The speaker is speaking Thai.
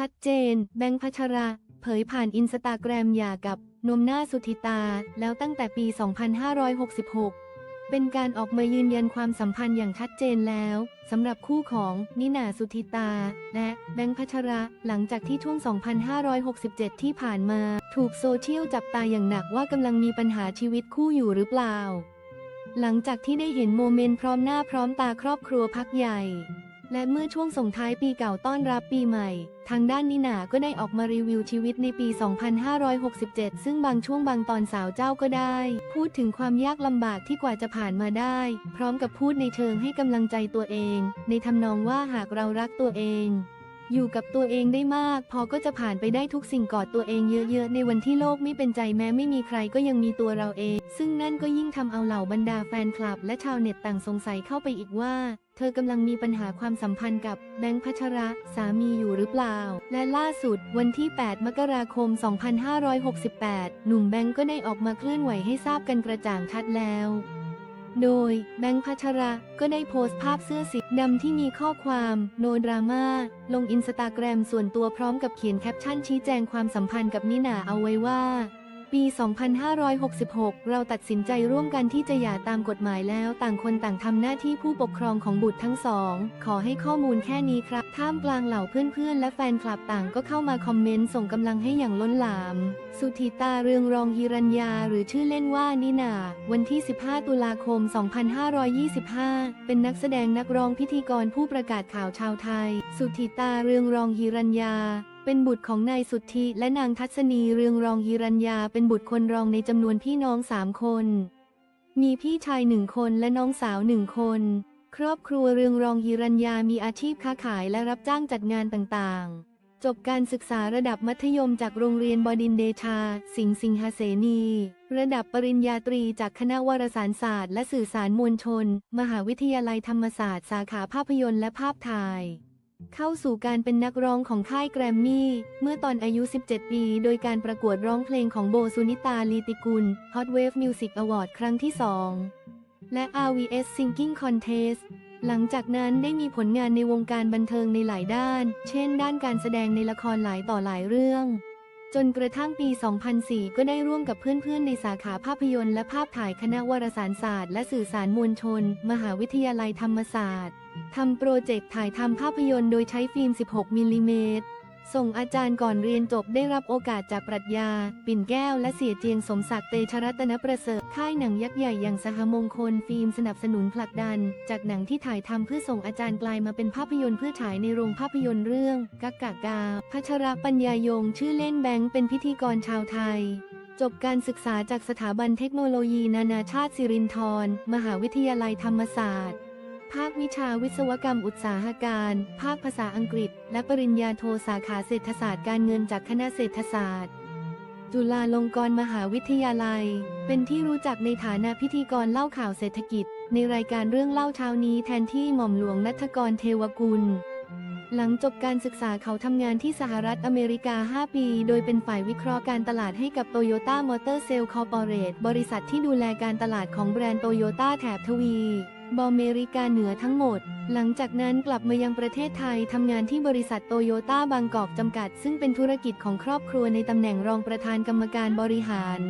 ชัดเจน แบงค์พัชระ เผยผ่านอินสตาแกรมหย่ากับนมหน้าสุธิตา แล้วตั้งแต่ปี 2566 เป็นการออกมายืนยันความสัมพันธ์อย่างชัดเจนแล้วสำหรับคู่ของนิน่าสุธิตา และแบงค์พัชระหลังจากที่ช่วง 2567 ที่ผ่านมา ถูกโซเชียลจับตาอย่างหนักว่ากำลังมีปัญหาชีวิตคู่อยู่หรือเปล่า หลังจากที่ได้เห็นโมเมนต์พร้อมหน้าพร้อมตาครอบครัวพักใหญ่ และเมื่อช่วงส่งท้ายปีเก่าต้อนรับปีใหม่ ทางด้านนิน่าก็ได้ออกมารีวิวชีวิตในปี 2567 ซึ่งบางช่วงบางตอนสาวเจ้าก็ได้ พูดถึงความยากลำบากที่กว่าจะผ่านมาได้ พร้อมกับพูดในเชิงให้กำลังใจตัวเอง ในทำนองว่าหากเรารักตัวเอง อยู่กับตัวเองได้มาก พอก็จะผ่านไปได้ทุกสิ่งกอดตัวเองเยอะๆ ในวันที่โลกไม่เป็นใจแม้ไม่มีใครก็ยังมีตัวเราเอง ซึ่งนั่นก็ยิ่งทำเอาเหล่าบรรดาแฟนคลับ และชาวเน็ตต่างสงสัยเข้าไปอีกว่า เธอกำลังมีปัญหาความสัมพันธ์กับแบงค์พัชระ สามีอยู่หรือเปล่า และล่าสุด วันที่ 8 มกราคม 2568 หนุ่มแบงค์ก็ได้ออกมาเคลื่อนไหวให้ทราบกันกระจ่างชัดแล้ว โดยแบงค์พัชระก็ได้โพสต์ภาพเสื้อสีดำที่มีข้อความโนดราม่าลงอินสตาแกรมส่วนตัวพร้อมกับเขียนแคปชั่นชี้แจงความสัมพันธ์กับนิน่าเอาไว้ว่า ปี 2566 เราตัดสินใจร่วมกันที่จะหย่าตามกฎหมายแล้วต่างคนต่างทำหน้าที่ผู้ปกครองของบุตรทั้งสอง ขอให้ข้อมูลแค่นี้ครับ ท่ามกลางเหล่าเพื่อนๆ และแฟนคลับต่างก็เข้ามาคอมเมนต์ส่งกำลังให้อย่างล้นหลาม สุธิตาเรืองรองฮิรัญญาหรือชื่อเล่นว่านินา วันที่ 15 ตุลาคม 2525 เป็นนักแสดงนักร้องพิธีกรผู้ประกาศข่าวชาวไทย สุธิตาเรืองรองฮิรัญญา เป็นบุตรของนายสุทธิและนางทัศนีเรืองรองฮิรัญญาเป็นบุตรคนรองในจำนวนพี่น้องสามคน มีพี่ชายหนึ่งคนและน้องสาวหนึ่งคน ครอบครัวเรืองรองฮิรัญญามีอาชีพค้าขายและรับจ้างจัดงานต่างๆ จบการศึกษาระดับมัธยมจากโรงเรียนบดินเดชา สิงห์สิงหเสนี ระดับปริญญาตรีจากคณะวารสารศาสตร์ และสื่อสารมวลชน มหาวิทยาลัยธรรมศาสตร์ สาขาภาพยนตร์และภาพถ่าย เข้าสู่การเป็นนักร้องของค่ายแกรมมี่ เมื่อตอนอายุ 17 ปี โดยการประกวดร้องเพลงของโบสุนิตาลีติกุล Hot Wave Music Award ครั้งที่ 2 และ RVS Singing Contest หลังจากนั้นได้มีผลงานในวงการบันเทิงในหลายด้าน เช่น ด้านการแสดงในละครหลายต่อหลายเรื่อง จนกระทั่งปี 2004 ก็ได้ร่วมกับเพื่อนๆ ในสาขาภาพยนตร์และภาพถ่ายคณะวารสารศาสตร์และสื่อสารมวลชน มหาวิทยาลัยธรรมศาสตร์ทำโปรเจกต์ถ่ายทำภาพยนตร์โดยใช้ฟิล์ม 16 มิลลิเมตร ส่งอาจารย์ก่อนเรียนจบได้รับโอกาสจากปรัชญา ปิ่นแก้วและเสียเจียงสมศักดิ์เตชะรัตนประเสริฐ ค่ายหนังยักษ์ใหญ่อย่างสหมงคลฟิล์มสนับสนุนผลักดัน จากหนังที่ถ่ายทำเพื่อส่งอาจารย์กลายมาเป็นภาพยนตร์เพื่อฉายในโรงภาพยนตร์เรื่องกักกะกา พัชรปัญญายง ชื่อเล่นแบงค์เป็นพิธีกรชาวไทยจบการศึกษาจากสถาบันเทคโนโลยีนานาชาติสิรินธรมหาวิทยาลัยธรรมศาสตร์ ภาควิชาวิศวกรรมอุตสาหการ ภาคภาษาอังกฤษ และปริญญาโทสาขาเศรษฐศาสตร์การเงินจากคณะเศรษฐศาสตร์ จุฬาลงกรณ์มหาวิทยาลัย เป็นที่รู้จักในฐานะพิธีกรเล่าข่าวเศรษฐกิจ ในรายการเรื่องเล่าเช้านี้แทนที่หม่อมหลวงนัทกรเทวกุล หลังจบการศึกษาเขาทำงานที่สหรัฐอเมริกา 5 ปี โดยเป็นฝ่ายวิเคราะห์การตลาดให้กับ Toyota Motor Sale Corporate บริษัทที่ดูแลการตลาดของแบรนด์โตโยต้าแถบทวี บอเมริกาเหนือทั้งหมด หลังจากนั้นกลับมายังประเทศไทยทำงานที่บริษัทโตโยต้าบางกอกจำกัด ซึ่งเป็นธุรกิจของครอบครัวในตำแหน่งรองประธานกรรมการบริหาร